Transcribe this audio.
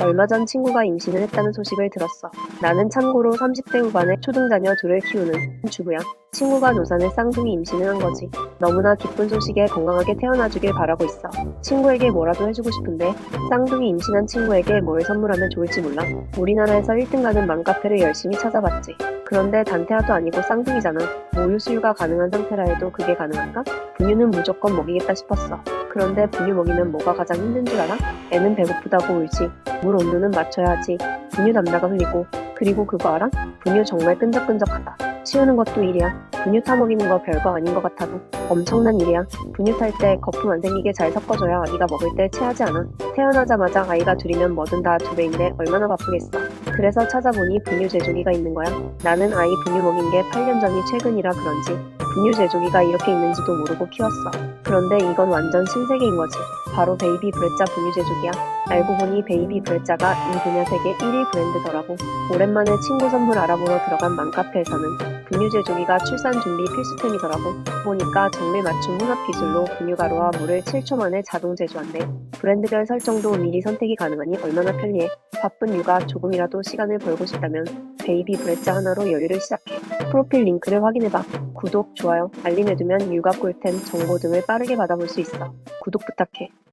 얼마 전 친구가 임신을 했다는 소식을 들었어. 나는 참고로 30대 후반의 초등자녀 둘을 키우는 주부야. 친구가 노산에 쌍둥이 임신을 한 거지. 너무나 기쁜 소식에 건강하게 태어나주길 바라고 있어. 친구에게 뭐라도 해주고 싶은데 쌍둥이 임신한 친구에게 뭘 선물하면 좋을지 몰라. 우리나라에서 1등 가는 맘카페를 열심히 찾아봤지. 그런데 단태아도 아니고 쌍둥이잖아. 모유 수유가 가능한 상태라 해도 그게 가능할까? 분유는 무조건 먹이겠다 싶었어. 그런데 분유 먹이면 뭐가 가장 힘든 줄 알아? 애는 배고프다고 울지. 물 온도는 맞춰야 하지. 분유 담다가 흘리고. 그리고 그거 알아? 분유 정말 끈적끈적하다. 치우는 것도 일이야. 분유 타 먹이는 거 별거 아닌 것 같아도 엄청난 일이야. 분유 탈 때 거품 안 생기게 잘 섞어줘야 아기가 먹을 때 체하지 않아. 태어나자마자 아이가 둘이면 뭐든 다 두 배인데 얼마나 바쁘겠어. 그래서 찾아보니 분유 제조기가 있는 거야. 나는 아이 분유 먹인 게 8년 전이 최근이라 그런지 분유 제조기가 이렇게 있는지도 모르고 키웠어. 그런데 이건 완전 신세계인 거지. 바로 베이비 브레짜 분유 제조기야. 알고 보니 베이비 브레짜가 이 분야 세계 1위 브랜드더라고. 오랜만에 친구 선물 알아보러 들어간 맘카페에서는 분유 제조기가 출산 준비 필수템이더라고. 보니까 정밀 맞춤 혼합 기술로 분유 가루와 물을 7초 만에 자동 제조한대. 브랜드별 설정도 미리 선택이 가능하니 얼마나 편리해. 바쁜 육아 조금이라도 시간을 벌고 싶다면 베이비 브레짜 하나로 여유를 시작해. 프로필 링크를 확인해봐. 구독, 좋아요, 알림 해두면 육아 꿀템, 정보 등을 빠르게 받아볼 수 있어. 구독 부탁해.